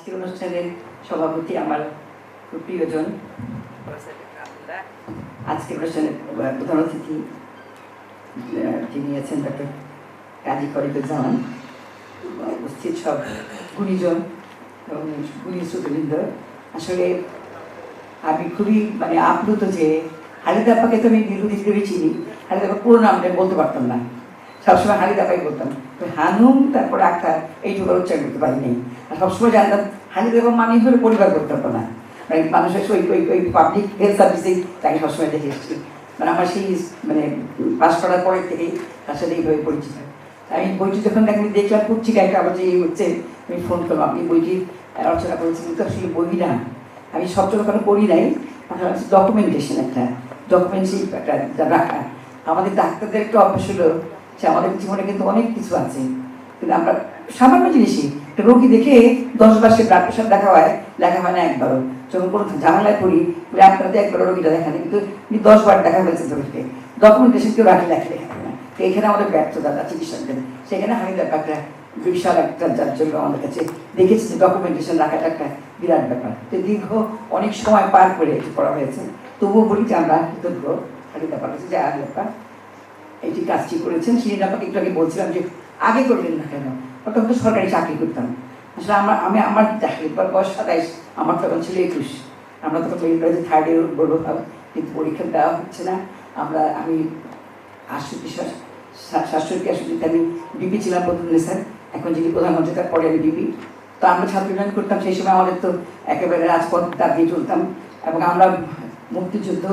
আজকের অনুষ্ঠানের সভাপতি আমার প্রিয়জন। আজকের অনুষ্ঠানের প্রধান অতিথি যিনি আছেন ডক্টর কাজী ফরিদুজ্জামান উপস্থিত সব গুণীজন এবং গুণী শ্রোতবৃন্দ। আসলে আমি খুবই মানে আপ্লুত যে হালিদা আপাকে তো আমি দীর্ঘদিন ধরে চিনি হালিদা আপা পুরো নামটা বলতে পারতাম না। সবসময় আপাই বলতাম। তো হানুম, তারপর আক্তার এইটুকু উচ্চারণ করতে পারি নাই আর সবসময় জানতাম হালিদা আপা মানে হলে পরিবার করতে পারতো না। মানে মানুষের ওই ওই ওই পাবলিক হেলথ সার্ভিসেই তাকে সবসময় দেখে এসেছি। মানে আমার সেই মানে পাস করার পরের থেকেই তার সাথে এইভাবে পরিচিত। আমি বইটি যখন আমি দেখলাম পত্রিকা একটা আমার যে হচ্ছে, আমি ফোন করলাম, আপনি বইটি রচনা করেছেন, কিন্তু আসলে বই না। আমি সব ওখানে করি নাই ডকুমেন্টেশন একটা ডকুমেন্টারি একটা রাখা। আমাদের ডাক্তারদের একটা অভ্যাস হলো যে আমাদের জীবনে কিন্তু অনেক কিছু আছে। কিন্তু আমরা সামান্য জিনিসই, একটা রোগী দেখে দশবার সে ব্লাড প্রেশার দেখা হয় দেখা হয় না একবারও। যখন কোনো ঝামেলায় পড়ি বলে আপনারা তো একবার রোগীটা দেখা নেই কিন্তু উনি দশ বার দেখা হয়েছে রোগীকে ডকুমেন্টেশন কেউ রাখলে রাখলে হবে না। তো এখানে আমাদের ব্যর্থতা চিকিৎসকদের। সেখানে আমি ব্যাপারটা বিশাল একটা যার জন্য আমাদের কাছে দেখেছি যে ডকুমেন্টেশন রাখাটা একটা বিরাট ব্যাপার। তো দীর্ঘ অনেক সময় পার করে করা হয়েছে। তবুও বলি যে আমরা কৃতজ্ঞ খালি ব্যাপার হচ্ছে যে আর ব্যাপার এটি কাজটি করেছেন শিরিন আপাকে একটু আগে বলছিলাম যে আগে করলেন না কেন? তখন তো সরকারি চাকরি করতাম। আসলে আমার, আমি, আমার পর বয়স সাতাইশ, আমার তখন ছিল একুশ। আমরা তখন কলেজে থার্ড ইয়ার বলব কিন্তু পরীক্ষা দেওয়া হচ্ছে না। আমরা, আমি আটষট্টি সাতষট্টি, আটষট্টিতে আমি ডিপি ছিলাম প্রথম স্যার। এখন যিনি প্রধানমন্ত্রী তার পরে আমি ডিপি তো আমরা ছাত্র ইউনিয়ন করতাম, সেই সময় আমাদের তো একেবারে রাজপথ দাবিয়ে চলতাম। এবং আমরা মুক্তিযুদ্ধ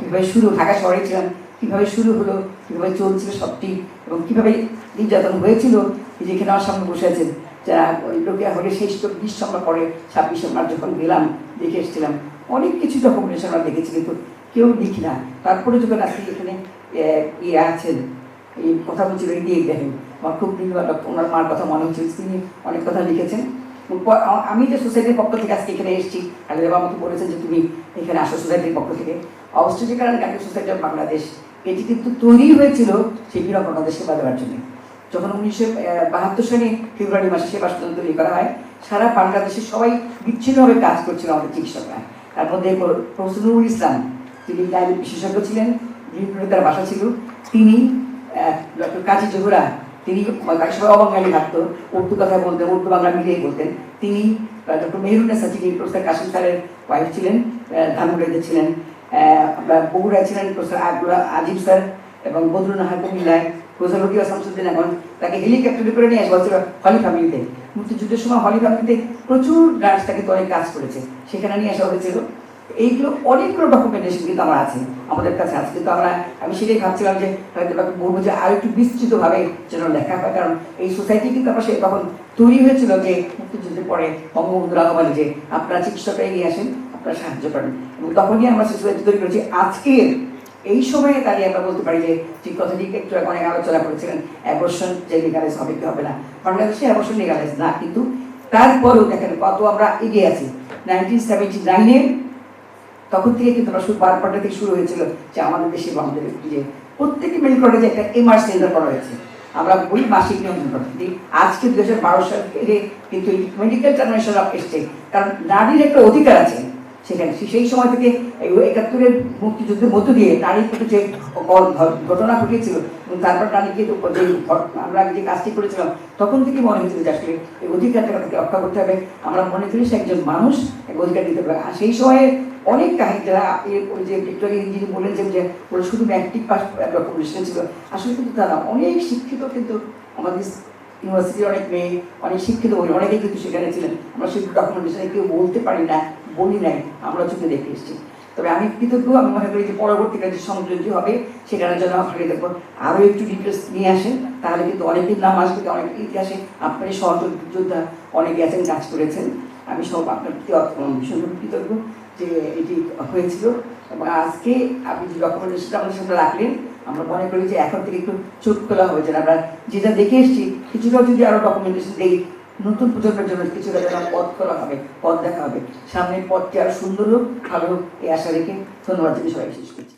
কীভাবে শুরু, ঢাকা শহরে ছিলাম। কীভাবে শুরু হলো, কীভাবে চলছিল সবটি এবং কীভাবে নির্যাতন হয়েছিল, এই যে এখানে আমার সামনে বসে আছেন, যারা লোকিয়া হলে সেই চব্বিশ আমরা পরে ছাব্বিশে মার্চ যখন গেলাম, দেখে এসেছিলাম। অনেক কিছু ডকুমেন্টেশন আমরা দেখেছি, কিন্তু কেউ লিখি না। তারপরে যখন আজকে এখানে ইয়ে আছেন, এই কথা বলছিল এই দিয়ে দেখেন। আমার খুব ওনার মার কথা মনে হচ্ছে, তিনি অনেক কথা লিখেছেন। আমি যে সোসাইটির পক্ষ থেকে আজকে এখানে এসেছি আলিদেবা আমাকে বলেছেন যে তুমি এখানে আসো সোসাইটির পক্ষ থেকে। অস্ট্রেলিয়া কারণ সোসাইটি অফ বাংলাদেশ এটি কিন্তু তৈরি হয়েছিল সেই বীর বাংলাদেশ সেবা দেওয়ার জন্য। যখন উনিশশো বাহাত্তর সালে ফেব্রুয়ারি মাসে সেবা সদন তৈরি করা হয়, সারা বাংলাদেশে সবাই বিচ্ছিন্নভাবে কাজ করছিল আমাদের চিকিৎসকরা। তার মধ্যে প্র- প্রফেসর নুরুল ইসলাম, তিনি ডায়াবেটিস বিশেষজ্ঞ ছিলেন তার বাসা ছিল। তিনি ডক্টর কাজী জহুরা, তিনি সবাই অবাঙালি থাকতো উর্দু কথা বলতেন, উর্দু বাংলা মিলিয়ে বলতেন। তিনি ডক্টর মেহরুন্নেসা যিনি প্রফেসর কাশিম স্যারের ওয়াইফ ছিলেন ধানমন্ডিতে ছিলেন। আমরা বগুড়ায় ছিলেন আজিম স্যার এবং বদরুল নাহার কুমিল্লায় প্রফেসর রকিয়া শামসুদ্দিন এখন তাকে হেলিকপ্টারে করে নিয়ে আসা হলি ফ্যামিলিতে মুক্তিযুদ্ধের সময় হলি ফ্যামিলিতে প্রচুর নার্স তাকে তো অনেক কাজ করেছে, সেখানে নিয়ে আসা হয়েছিল। এইগুলো অনেকগুলো ডকুমেন্টেশন কিন্তু আমার আছে, আমাদের কাছে আছে। কিন্তু আমরা, আমি সেটাই ভাবছিলাম যে, হয়তো বলব যে আরও একটু বিস্তৃতভাবে যেন লেখা হয়, কারণ এই সোসাইটি কিন্তু আমরা সে তখন তৈরি হয়েছিল যে মুক্তিযুদ্ধের পরে বঙ্গবন্ধু রহমানি যে আপনারা চিকিৎসকরা এগিয়ে আসেন আপনারা সাহায্য করেন। এবং তখনই আমরা সেই সোসাইটি তৈরি করেছি। আজকের এই সময়ে দাঁড়িয়ে আমরা বলতে পারি যে যে কথাটি একটু অনেক আলোচনা করেছিলেন অ্যাবর্শন যে লিগালাইজ হবে কি হবে না। বাংলাদেশে অ্যাবর্শন লিগালাইজ না, কিন্তু তারপরেও দেখেন কত আমরা এগিয়ে আছি। নাইনটিন সেভেন্টি নাইনে তখন থেকে কিন্তু আমরা শুরু বারপাটা থেকে শুরু হয়েছিল যে আমাদের দেশে বা আমাদের যে প্রত্যেকটি মেডিকেল কলেজে একটা এমআর সেন্টার করা হয়েছে। আমরা বলি মাসিক নিয়ন্ত্রণ করতে আজকে দু হাজার বারো সালে কিন্তু এই মেডিকেল ট্রানজিশন এসছে কারণ নারীর একটা অধিকার আছে। সেখানে সেই সময় থেকে একাত্তরের মুক্তিযুদ্ধের মধ্য দিয়ে নারীর প্রতি যে ঘটনা ঘটিয়েছিল তারপর নারীকে তো যে আমরা যে কাজটি করেছিলাম, তখন থেকে মনে হয়েছিল যে আসলে এই অধিকারটা তাকে রক্ষা করতে হবে। আমরা মনে করি সে একজন মানুষ, এক অধিকার দিতে পারে আর সেই সময়ে অনেক কাহিনী যারা ওই যে আগে যিনি বলেছেন যে ওরা শুধু ম্যাট্রিক পাস ডকুমেন্টেশন ছিল। আসলে কিন্তু তারা অনেক শিক্ষিত কিন্তু আমাদের ইউনিভার্সিটির অনেক মেয়ে, অনেক শিক্ষিত বলে অনেকেই কিন্তু সেখানে ছিলেন। আমরা সেই ডকুমেন্টেশনে কেউ বলতে পারি না। বলি নাই, আমরা চোখে দেখে এসেছি। তবে আমি কৃতজ্ঞ, আমি মনে করি যে পরবর্তীকালে যে সংযোগী হবে, সেখানে যেন আপনাকে দেখব। আরও একটু ডিটেলস নিয়ে আসেন, তাহলে কিন্তু অনেকের নাম আসবে অনেক ইতিহাসে আপনার সহযোদ্ধা অনেকে আছেন, কাজ করেছেন। আমি সব আপনার প্রতি ভীষণ কৃতজ্ঞ যে এটি হয়েছিল। এবং আজকে আপনি যে ডকুমেন্টেশনটা আমাদের সামনে রাখলেন, আমরা মনে করি যে এখন থেকে একটু চোখ খোলা হয়েছে আমরা যেটা দেখে এসেছি, কিছুটা যদি আরও ডকুমেন্টেশন দেই নতুন প্রজন্মের জন্য কিছু একটা পথ খোলা হবে, পথ দেখা হবে। সামনের পথটি আরও সুন্দর হোক, ভালো হোক, এই আশা রেখে ধন্যবাদ সবাই শেষ করি